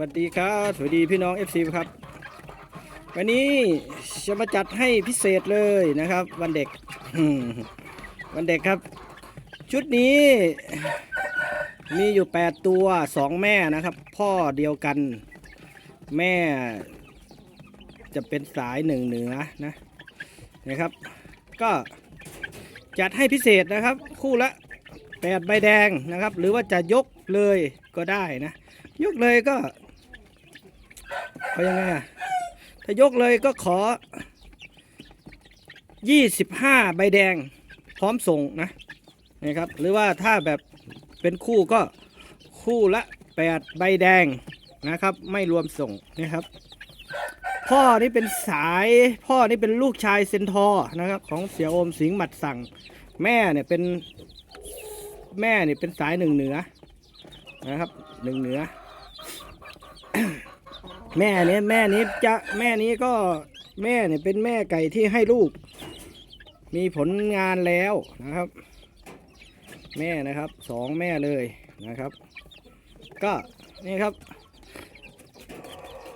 วัสดีครับ สวัสดีพี่น้อง FC ครับ วันนี้จะมาจัดให้พิเศษเลยนะครับ วันเด็ก วันเด็กครับ ชุดนี้ มีอยู่ 8 ตัว 2 แม่นะครับ พ่อเดียวกัน แม่จะเป็นสายหนึ่งเหนือนะนะครับ ก็จัดให้พิเศษนะครับ คู่ละ 8 ใบแดงนะครับ หรือว่าจะยกเลยก็ได้นะยกเลยก็ เอายังไงอะถ้ายกเลยก็ขอ25ใบแดงพร้อมส่งนะนะครับ หรือว่าถ้าแบบเป็นคู่ก็คู่ละ8ใบแดงนะครับ ไม่รวมส่งนะครับ พ่อนี่เป็นสายพ่อนี่เป็นลูกชายเซนทอร์นะครับ ของเสียโอมสิงห์หมัดสั่ง แม่เนี่ยเป็นแม่เนี่ยเป็นสายหนึ่งเหนือนะครับหนึ่งเหนือ แม่เนี่ยแม่นี้จะแม่นี้ก็แม่เนี่ยเป็นแม่ไก่ที่ให้ลูก มีผลงานแล้วนะครับ แม่นะครับสองแม่เลยนะครับ ก็นี่ครับ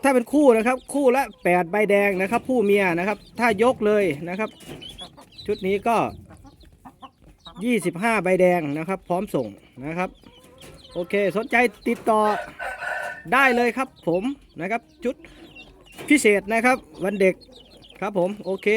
ถ้าเป็นคู่นะครับ คู่ละแปดใบแดงนะครับ ผู้เมียนะครับ ถ้ายกเลยนะครับ ชุดนี้ก็25ใบแดงนะครับ พร้อมส่งนะครับ โอเค สนใจติดต่อ ได้เลยครับผมนะครับชุดพิเศษนะครับ วันเด็กครับผมโอเค